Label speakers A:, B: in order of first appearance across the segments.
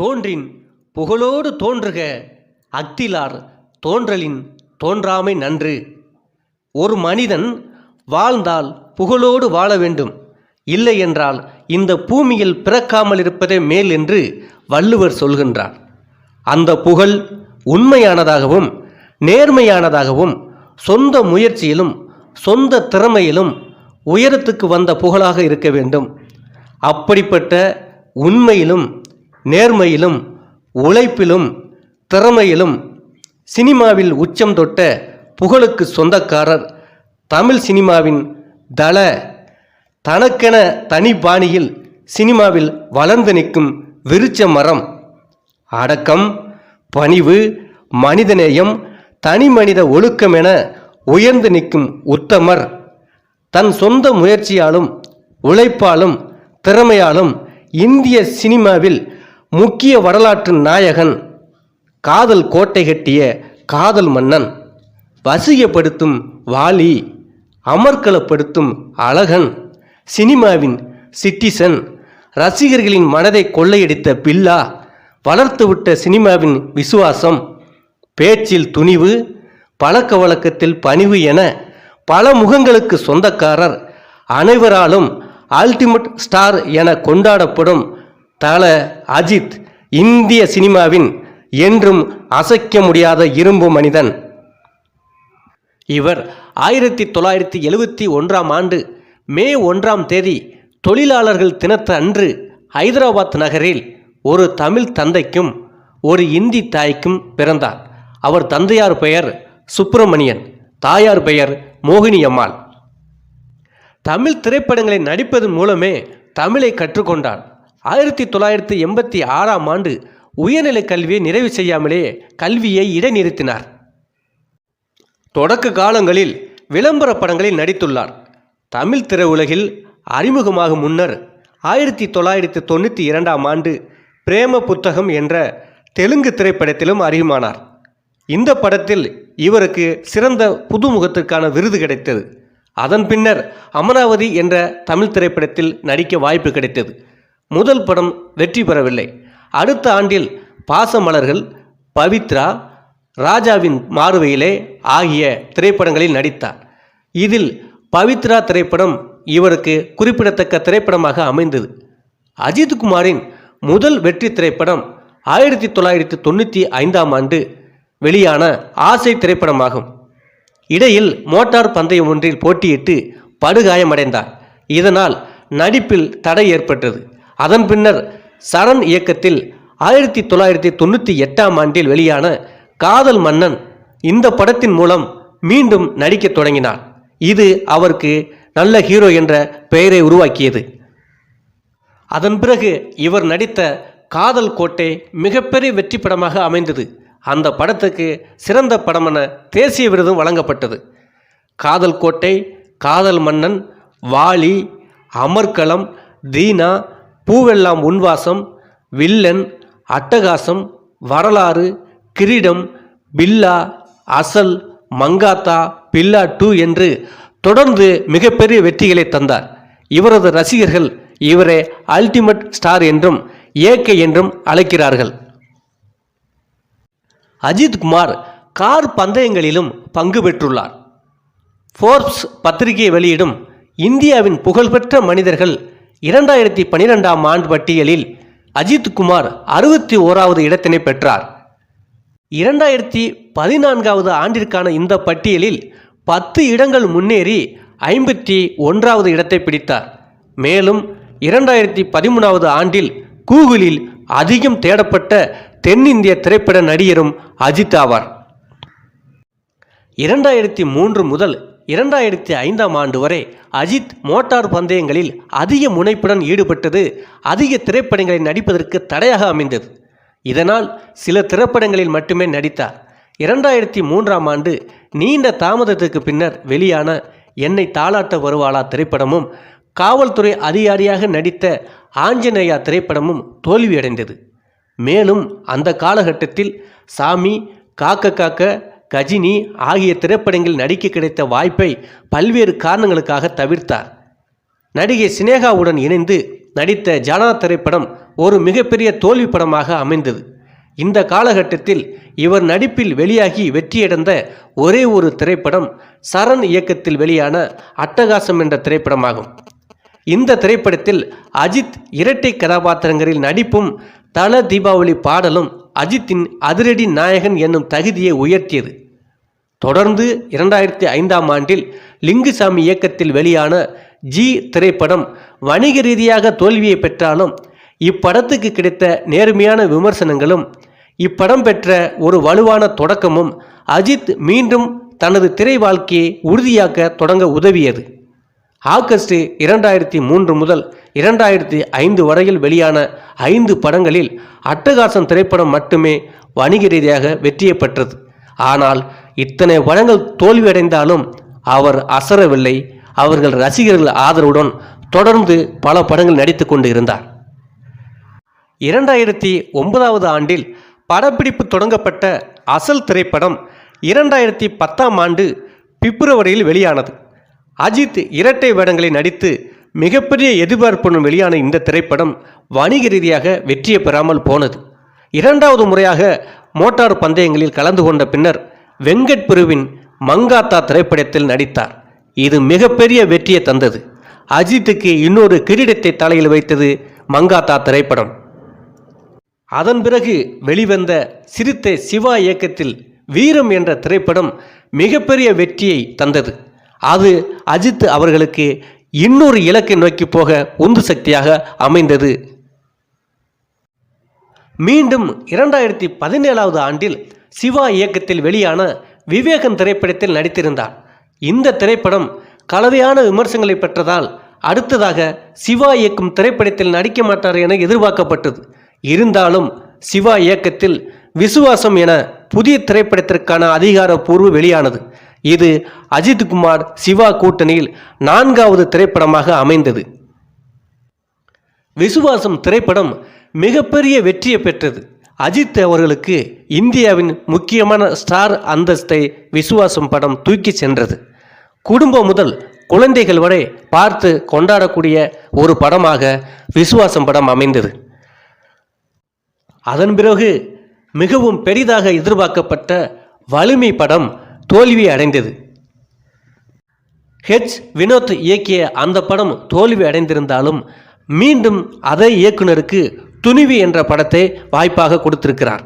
A: தோன்றின் புகழோடு தோன்றுக அக்திலார் தோன்றலின் தோன்றாமை நன்று. ஒரு மனிதன் வாழ்ந்தால் புகழோடு வாழ வேண்டும். இல்லை என்றால் இந்த பூமியில் பிறக்காமல் இருப்பதே மேல் என்று வள்ளுவர் சொல்கின்றார். அந்த புகழ் உண்மையானதாகவும் நேர்மையானதாகவும் சொந்த முயற்சியிலும் சொந்த திறமையிலும் உயரத்துக்கு வந்த புகழாக இருக்க வேண்டும். அப்படிப்பட்ட உண்மையிலும் நேர்மையிலும் உழைப்பிலும் திறமையிலும் சினிமாவில் உச்சம் தொட்ட புகழுக்கு சொந்தக்காரர் தமிழ் சினிமாவின் தல தனக்கென தனி பாணியில் சினிமாவில் வளர்ந்து நிற்கும் விருச்ச மரம். அடக்கம் பணிவு மனிதநேயம் தனி மனித ஒழுக்கம் என உயர்ந்து நிற்கும் உத்தமர். தன் சொந்த முயற்சியாலும் உழைப்பாலும் திறமையாலும் இந்திய சினிமாவில் முக்கிய வரலாற்று நாயகன் காதல் கோட்டை கட்டிய காதல் மன்னன் வசியப்படுத்தும் வாலி அமர்க்கலப்படுத்தும் அழகன் சினிமாவின் சிட்டிசன் ரசிகர்களின் மனதை கொள்ளையடித்த பில்லா வளர்த்துவிட்ட சினிமாவின் விசுவாசம் பேச்சில் துணிவு பழக்க வழக்கத்தில் பணிவு என பல முகங்களுக்கு சொந்தக்காரர் அனைவராலும் அல்டிமேட் ஸ்டார் என கொண்டாடப்படும் தல அஜித் இந்திய சினிமாவின் என்றும் அசைக்க முடியாத இரும்பு மனிதன். இவர் ஆயிரத்தி தொள்ளாயிரத்தி எழுவத்தி ஒன்றாம் ஆண்டு மே ஒன்றாம் தேதி தொழிலாளர்கள் தினத்து அன்று ஹைதராபாத் நகரில் ஒரு தமிழ் தந்தைக்கும் ஒரு இந்தி தாய்க்கும் பிறந்தார். அவர் தந்தையார் பெயர் சுப்பிரமணியன் தாயார் பெயர் மோகினி அம்மாள். தமிழ் திரைப்படங்களில் நடிப்பதன் மூலமே தமிழை கற்றுக்கொண்டார். ஆயிரத்தி தொள்ளாயிரத்தி எண்பத்தி ஆறாம் ஆண்டு உயர்நிலை கல்வியை நிறைவு செய்யாமலே கல்வியை இடைநிறுத்தினார். தொடக்க காலங்களில் விளம்பர படங்களில் நடித்துள்ளார். தமிழ் திரையுலகில் அறிமுகமாகும் முன்னர் ஆயிரத்தி தொள்ளாயிரத்தி தொண்ணூற்றி இரண்டாம் ஆண்டு பிரேம புத்தகம் என்ற தெலுங்கு திரைப்படத்திலும் அறியுமானார் இந்த படத்தில் இவருக்கு சிறந்த புதுமுகத்திற்கான விருது கிடைத்தது. அதன் பின்னர் அமராவதி என்ற தமிழ் திரைப்படத்தில் நடிக்க வாய்ப்பு கிடைத்தது. முதல் படம் வெற்றி பெறவில்லை. அடுத்த ஆண்டில் பாசமலர்கள் பவித்ரா ராஜாவின் மாறுவையிலே ஆகிய திரைப்படங்களில் நடித்தார். இதில் பவித்ரா திரைப்படம் இவருக்கு குறிப்பிடத்தக்க திரைப்படமாக அமைந்தது. அஜித் குமாரின் முதல் வெற்றி திரைப்படம் ஆயிரத்தி தொள்ளாயிரத்தி தொண்ணூற்றி ஐந்தாம் ஆண்டு வெளியான ஆசை திரைப்படமாகும். இடையில் மோட்டார் பந்தயம் ஒன்றில் போட்டியிட்டு படுகாயமடைந்தார். இதனால் நடிப்பில் தடை ஏற்பட்டது. அதன் பின்னர் சரண் இயக்கத்தில் ஆயிரத்தி தொள்ளாயிரத்தி தொண்ணூற்றி எட்டாம் ஆண்டில் வெளியான காதல் மன்னன் இந்த படத்தின் மூலம் மீண்டும் நடிக்கத் தொடங்கினார். இது அவருக்கு நல்ல ஹீரோ என்ற பெயரை உருவாக்கியது. அதன் பிறகு இவர் நடித்த காதல் கோட்டை மிகப்பெரிய வெற்றி படமாக அமைந்தது. அந்த படத்துக்கு சிறந்த படமென தேசிய விருதும் வழங்கப்பட்டது. காதல் கோட்டை காதல் மன்னன் வாலி அமர்கலம் தீனா பூவெல்லாம் உன்வாசம் வில்லன் அட்டகாசம் வரலாறு கிரீடம் பில்லா அசல் மங்காத்தா பில்லா டூ என்று தொடர்ந்து மிகப்பெரிய வெற்றிகளை தந்தார். இவரது ரசிகர்கள் இவரை அல்டிமேட் ஸ்டார் என்றும் ஏகே என்றும் அழைக்கிறார்கள். அஜித் குமார் கார் பந்தயங்களிலும் பங்கு பெற்றுள்ளார். ஃபோர்ப்ஸ் பத்திரிகை வெளியிடும் இந்தியாவின் புகழ்பெற்ற மனிதர்கள் இரண்டாயிரத்தி பனிரெண்டாம் ஆண்டு பட்டியலில் அஜித் குமார் அறுபத்தி ஓராவது இடத்தினை பெற்றார். இரண்டாயிரத்தி பதினான்காவது ஆண்டிற்கான இந்த பட்டியலில் பத்து இடங்கள் முன்னேறி ஐம்பத்தி ஒன்றாவது இடத்தை பிடித்தார். மேலும் இரண்டாயிரத்தி பதிமூணாவது ஆண்டில் கூகுளில் அதிகம் தேடப்பட்ட தென்னிந்திய திரைப்பட நடிகரும் அஜித் ஆவார். இரண்டாயிரத்தி மூன்று முதல் இரண்டாயிரத்தி ஐந்தாம் ஆண்டு வரை அஜித் மோட்டார் பந்தயங்களில் அதிக முனைப்புடன் ஈடுபட்டது அதிக திரைப்படங்களில் நடிப்பதற்கு தடையாக அமைந்தது. இதனால் சில திரைப்படங்களில் மட்டுமே நடித்தார். இரண்டாயிரத்தி மூன்றாம் ஆண்டு நீண்ட தாமதத்துக்கு பின்னர் வெளியான என்னை தாளாட்ட வருவாளா திரைப்படமும் காவல்துறை அதிகாரியாக நடித்த ஆஞ்சநேயா திரைப்படமும் தோல்வியடைந்தது. மேலும் அந்த காலகட்டத்தில் சாமி காக்க காக்க கஜினி ஆகிய திரைப்படங்களில் நடிக்க கிடைத்த வாய்ப்பை பல்வேறு காரணங்களுக்காக தவிர்த்தார். நடிகை சினேகாவுடன் இணைந்து நடித்த ஜானா திரைப்படம் ஒரு மிகப்பெரிய தோல்வி படமாக அமைந்தது. இந்த காலகட்டத்தில் இவர் நடிப்பில் வெளியாகி வெற்றியடைந்த ஒரே ஒரு திரைப்படம் சரண் இயக்கத்தில் வெளியான அட்டகாசம் என்ற திரைப்படமாகும். இந்த திரைப்படத்தில் அஜித் இரட்டை கதாபாத்திரங்களில் நடிப்பும் தல தீபாவளி பாடலும் அஜித்தின் அதிரடி நாயகன் என்னும் தகுதியை உயர்த்தியது. தொடர்ந்து இரண்டாயிரத்தி ஐந்தாம் ஆண்டில் லிங்குசாமி இயக்கத்தில் வெளியான ஜி திரைப்படம் வணிக ரீதியாக தோல்வியை பெற்றாலும் இப்படத்துக்கு கிடைத்த நேர்மையான விமர்சனங்களும் இப்படம் பெற்ற ஒரு வலுவான தொடக்கமும் அஜித் மீண்டும் தனது திரை வாழ்க்கையை உறுதியாக்க தொடங்க உதவியது. ஆகஸ்ட் இரண்டாயிரத்தி மூன்று முதல் இரண்டாயிரத்தி ஐந்து வரையில் வெளியான ஐந்து படங்களில் அட்டகாசம் திரைப்படம் மட்டுமே வணிக ரீதியாக வெற்றியை பெற்றது. ஆனால் இத்தனை படங்கள் தோல்வியடைந்தாலும் அவர் அசரவில்லை. அவர்கள் ரசிகர்கள் ஆதரவுடன் தொடர்ந்து பல படங்கள் நடித்து கொண்டு இருந்தார் இரண்டாயிரத்தி ஒன்பதாவது ஆண்டில் படப்பிடிப்பு தொடங்கப்பட்ட அசல் திரைப்படம் இரண்டாயிரத்தி பத்தாம் ஆண்டு பிப்ரவரியில் வெளியானது. அஜித் இரட்டை வேடங்களில் நடித்து மிகப்பெரிய எதிர்பார்ப்புடன் வெளியான இந்த திரைப்படம் வணிக ரீதியாக வெற்றியை பெறாமல் போனது. இரண்டாவது முறையாக மோட்டார் பந்தயங்களில் கலந்து கொண்ட பின்னர் வெங்கட் பிரிவின் மங்காத்தா திரைப்படத்தில் நடித்தார். இது மிகப்பெரிய வெற்றியை தந்தது. அஜித்துக்கு இன்னொரு கிரீடத்தை தலையில் வைத்தது மங்காத்தா திரைப்படம். அதன் பிறகு வெளிவந்த சிறுத்தை சிவா இயக்கத்தில் வீரம் என்ற திரைப்படம் மிகப்பெரிய வெற்றியை தந்தது. அது அஜித் அவர்களுக்கு இன்னொரு இலக்கை நோக்கி போக உந்து சக்தியாக அமைந்தது. மீண்டும் இரண்டாயிரத்தி பதினேழாவது ஆண்டில் சிவா இயக்கத்தில் வெளியான விவேகம் திரைப்படத்தில் நடித்திருந்தார். இந்த திரைப்படம் கலவையான விமர்சனங்களை பெற்றதால் அடுத்ததாக சிவா இயக்கும் திரைப்படத்தில் நடிக்க மாட்டார் என எதிர்பார்க்கப்பட்டது. இருந்தாலும் சிவா இயக்கத்தில் விசுவாசம் என புதிய திரைப்படத்திற்கான அதிகாரப்பூர்வ வெளியானது. இது அஜித்குமார் சிவா கூட்டணியில் நான்காவது திரைப்படமாக அமைந்தது. விசுவாசம் திரைப்படம் மிகப்பெரிய வெற்றியை பெற்றது. அஜித் அவர்களுக்கு இந்தியாவின் முக்கியமான ஸ்டார் அந்தஸ்தை விசுவாசம் படம் தூக்கி சென்றது. குடும்பம் முதல் குழந்தைகள் வரை பார்த்து கொண்டாடக்கூடிய ஒரு படமாக விசுவாசம் படம் அமைந்தது. அதன் பிறகு மிகவும் பெரிதாக எதிர்பார்க்கப்பட்ட வலிமை படம் தோல்வி அடைந்தது. ஹெச் வினோத் இயக்கிய அந்த படம் தோல்வி அடைந்திருந்தாலும் மீண்டும் அதே இயக்குனருக்கு துணிவி என்ற படத்தை வாய்ப்பாக கொடுத்திருக்கிறார்.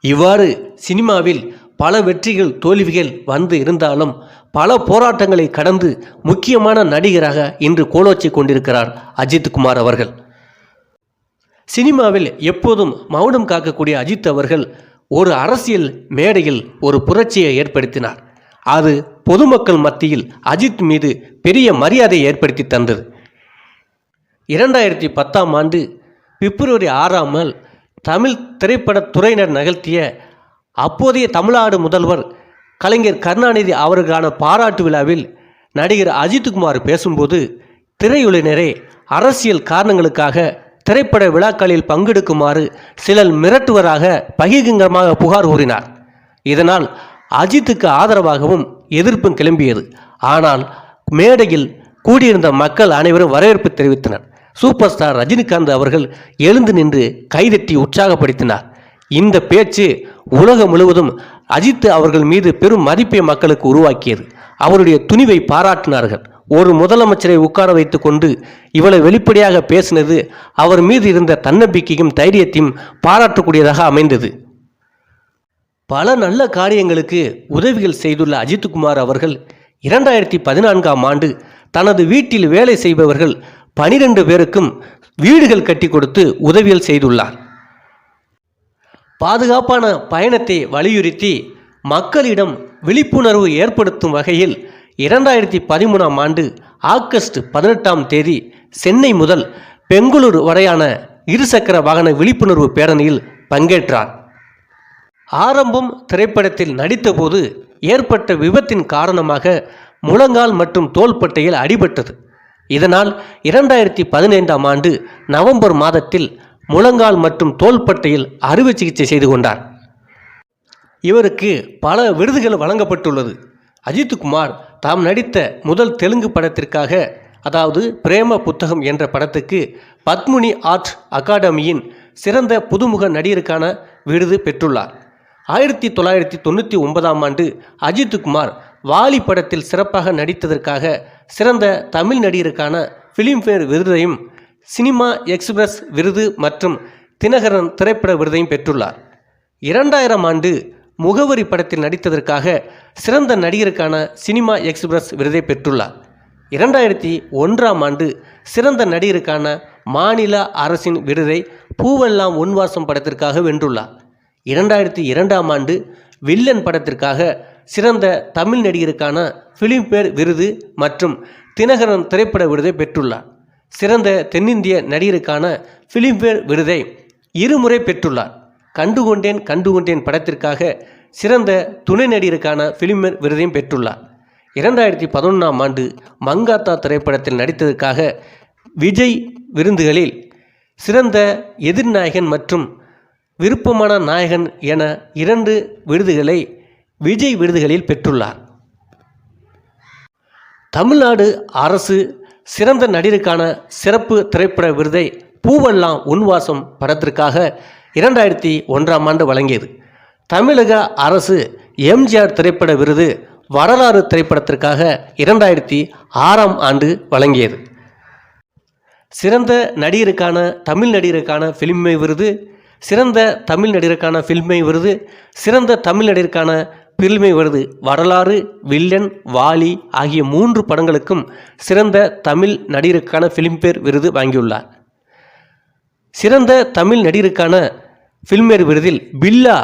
A: இவ்வாறு சினிமாவில் பல வெற்றிகள் தோல்விகள் வந்து இருந்தாலும் பல போராட்டங்களை கடந்து முக்கியமான நடிகராக இன்று கோலோச்சி கொண்டிருக்கிறார் அஜித் குமார் அவர்கள். சினிமாவில் எப்போதும் மௌனம் காக்கக்கூடிய அஜித் அவர்கள் ஒரு அரசியல் மேடையில் ஒரு புரட்சியை ஏற்படுத்தினார். அது பொதுமக்கள் மத்தியில் அஜித் மீது பெரிய மரியாதையை ஏற்படுத்தி தந்தது. இரண்டாயிரத்தி பத்தாம் ஆண்டு பிப்ரவரி ஆறாம் நாள் தமிழ் திரைப்படத் துறையினர் நிகழ்த்திய அப்போதைய தமிழ்நாடு முதல்வர் கலைஞர் கருணாநிதி அவருக்கான பாராட்டு விழாவில் நடிகர் அஜித்குமார் பேசும்போது திரையுலகினரே அரசியல் காரணங்களுக்காக திரைப்பட விழாக்களில் பங்கெடுக்குமாறு சிலர் மிரட்டுவதாக பகிரங்கமாக புகார் கூறினார். இதனால் அஜித்துக்கு ஆதரவாகவும் எதிர்ப்பும் கிளம்பியது. ஆனால் மேடையில் கூடியிருந்த மக்கள் அனைவரும் வரவேற்பு தெரிவித்தனர். சூப்பர் ஸ்டார் ரஜினிகாந்த் அவர்கள் எழுந்து நின்று கைதட்டி உற்சாகப்படுத்தினார். இந்த பேச்சு உலகம் முழுவதும் அஜித் அவர்கள் மீது பெரும் மதிப்பை மக்களுக்கு உருவாக்கியது. அவருடைய துணிவை பாராட்டினார்கள். ஒரு முதலமைச்சரை உட்கார வைத்து கொண்டு இவ்வளவு வெளிப்படையாக பேசினது அவர் மீது இருந்த தன்னம்பிக்கையும் தைரியத்தையும் பாராட்டக்கூடியதாக அமைந்தது. பல நல்ல காரியங்களுக்கு உதவிகள் செய்துள்ள அஜித்குமார் அவர்கள் இரண்டாயிரத்தி பதினான்காம் ஆண்டு தனது வீட்டில் வேலை செய்பவர்கள் பனிரெண்டு பேருக்கும் வீடுகள் கட்டி கொடுத்து உதவிகள் செய்துள்ளார். பாதுகாப்பான பயணத்தை வலியுறுத்தி மக்களிடம் விழிப்புணர்வு ஏற்படுத்தும் வகையில் இரண்டாயிரத்தி பதிமூணாம் ஆண்டு ஆகஸ்ட் பதினெட்டாம் தேதி சென்னை முதல் பெங்களூரு வரையான இருசக்கர வாகன விழிப்புணர்வு பேரணியில் பங்கேற்றார். ஆரம்பம் திரைப்படத்தில் நடித்தபோது ஏற்பட்ட விபத்தின் காரணமாக முழங்கால் மற்றும் தோள்பட்டையில் அடிபட்டது. இதனால் இரண்டாயிரத்தி பதினைந்தாம் ஆண்டு நவம்பர் மாதத்தில் முழங்கால் மற்றும் தோள்பட்டையில் அறுவை சிகிச்சை செய்து கொண்டார். இவருக்கு பல விருதுகள் வழங்கப்பட்டுள்ளது. அஜித்குமார் தாம் நடித்த முதல் தெலுங்கு படத்திற்காக அதாவது பிரேம புத்தகம் என்ற படத்துக்கு பத்மினி ஆர்ட் அகாடமியின் சிறந்த புதுமுக நடிகருக்கான விருது பெற்றுள்ளார். ஆயிரத்தி தொள்ளாயிரத்தி தொண்ணூற்றி ஒன்பதாம் ஆண்டு அஜித் குமார் வாலி படத்தில் சிறப்பாக நடித்ததற்காக சிறந்த தமிழ் நடிகருக்கான ஃபிலிம்ஃபேர் விருதையும் சினிமா எக்ஸ்பிரஸ் விருது மற்றும் தினகரன் திரைப்பட விருதையும் பெற்றுள்ளார். இரண்டாயிரம் ஆண்டு முகவரி படத்தில் நடித்ததற்காக சிறந்த நடிகருக்கான சினிமா எக்ஸ்பிரஸ் விருதை பெற்றுள்ளார். இரண்டாயிரத்தி ஒன்றாம் ஆண்டு சிறந்த நடிகருக்கான மாநில அரசின் விருதை பூவெல்லாம் உன்வாசம் படத்திற்காக வென்றுள்ளார். இரண்டாயிரத்தி இரண்டாம் ஆண்டு வில்லன் படத்திற்காக சிறந்த தமிழ் நடிகருக்கான பிலிம்பேர் விருது மற்றும் தினகரன் திரைப்பட விருதை பெற்றுள்ளார். சிறந்த தென்னிந்திய நடிகருக்கான பிலிம்பேர் விருதை இருமுறை பெற்றுள்ளார். கண்டுகொண்டேன் கண்டுகொண்டேன் படத்திற்காக சிறந்த துணை நடிகருக்கான ஃபிலிம்பேர் விருதையும் பெற்றுள்ளார். இரண்டாயிரத்தி பதினொன்றாம் ஆண்டு மங்காத்தா திரைப்படத்தில் நடித்ததற்காக விஜய் விருந்துகளில் சிறந்த எதிர்நாயகன் மற்றும் விருப்பமான நாயகன் என இரண்டு விருதுகளை விஜய் விருதுகளில் பெற்றுள்ளார். தமிழ்நாடு அரசு சிறந்த நடிகருக்கான சிறப்பு திரைப்பட விருதை பூவெல்லாம் உன்வாசம் படத்திற்காக இரண்டாயிரத்தி ஒன்றாம் ஆண்டு வழங்கியது. தமிழக அரசு எம்ஜிஆர் திரைப்பட விருது வரலாறு திரைப்படத்திற்காக இரண்டாயிரத்தி ஆறாம் ஆண்டு வழங்கியது. சிறந்த நடிகருக்கான தமிழ் நடிகருக்கான ஃபிலிமை விருது சிறந்த தமிழ் நடிகருக்கான ஃபில்மை விருது சிறந்த தமிழ் நடிகருக்கான பிரிமை விருது வரலாறு வில்லன் வாலி ஆகிய மூன்று படங்களுக்கும் சிறந்த தமிழ் நடிகருக்கான ஃபிலிம்பேர் விருது வாங்கியுள்ளார் சிறந்த தமிழ் நடிகருக்கான ஃபில்மேர் விருதில் பில்லா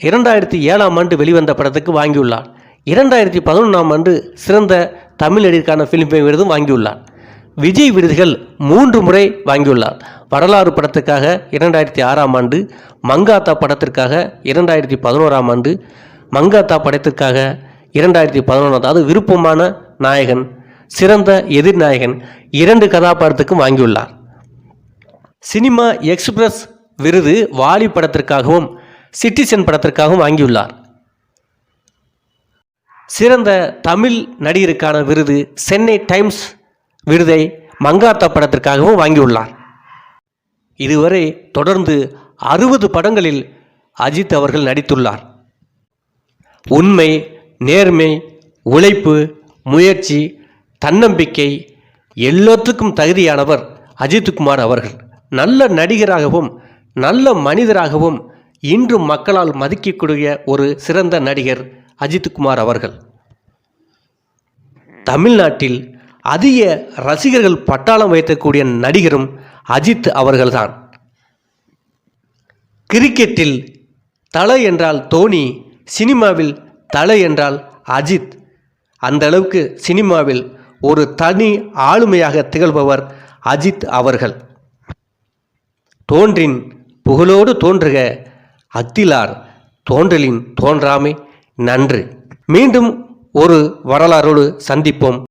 A: இரண்டாயிரத்தி ஏழாம் ஆண்டு வெளிவந்த படத்துக்கு வாங்கியுள்ளார். இரண்டாயிரத்தி பதினொன்றாம் ஆண்டு சிறந்த தமிழ் நடிகருக்கான ஃபிலிம்பேர் விருதும் வாங்கியுள்ளார். விஜய் விருதுகள் மூன்று முறை வாங்கியுள்ளார். வரலாறு படத்துக்காக இரண்டாயிரத்தி ஆறாம் ஆண்டு மங்காத்தா படத்திற்காக இரண்டாயிரத்தி பதினோராம் ஆண்டு மங்காத்தா படத்திற்காக இரண்டாயிரத்தி பதினொன்றாம் அதாவது விருப்பமான நாயகன் சிறந்த எதிர்நாயகன் இரண்டு கதாபாத்திரத்துக்கும் வாங்கியுள்ளார். சினிமா எக்ஸ்பிரஸ் விருது வாலி படத்திற்காகவும் சிட்டிசன் படத்திற்காகவும் வாங்கியுள்ளார். சிறந்த தமிழ் நடிகருக்கான விருது சென்னை டைம்ஸ் விருதை மங்காத்தா படத்திற்காகவும் வாங்கியுள்ளார். இதுவரை தொடர்ந்து அறுபது படங்களில் அஜித் அவர்கள் நடித்துள்ளார். உண்மை நேர்மை உழைப்பு முயற்சி தன்னம்பிக்கை எல்லாத்துக்கும் தகுதியானவர் அஜித்குமார் அவர்கள். நல்ல நடிகராகவும் நல்ல மனிதராகவும் இன்றும் மக்களால் மதிக்கக்கூடிய ஒரு சிறந்த நடிகர் அஜித்குமார் அவர்கள். தமிழ்நாட்டில் அதிக ரசிகர்கள் பட்டாளம் வைத்தக்கூடிய நடிகரும் அஜித் அவர்கள்தான். கிரிக்கெட்டில் தலை என்றால் தோனி சினிமாவில் தலை என்றால் அஜித். அந்த அளவுக்கு சினிமாவில் ஒரு தனி ஆளுமையாக திகழ்பவர் அஜித் அவர்கள். தோன்றின் புகழோடு தோன்றுக. அத்திலார் தோன்றலின் தோன்றாமை நன்று. மீண்டும் ஒரு வரலாறோடு சந்திப்போம்.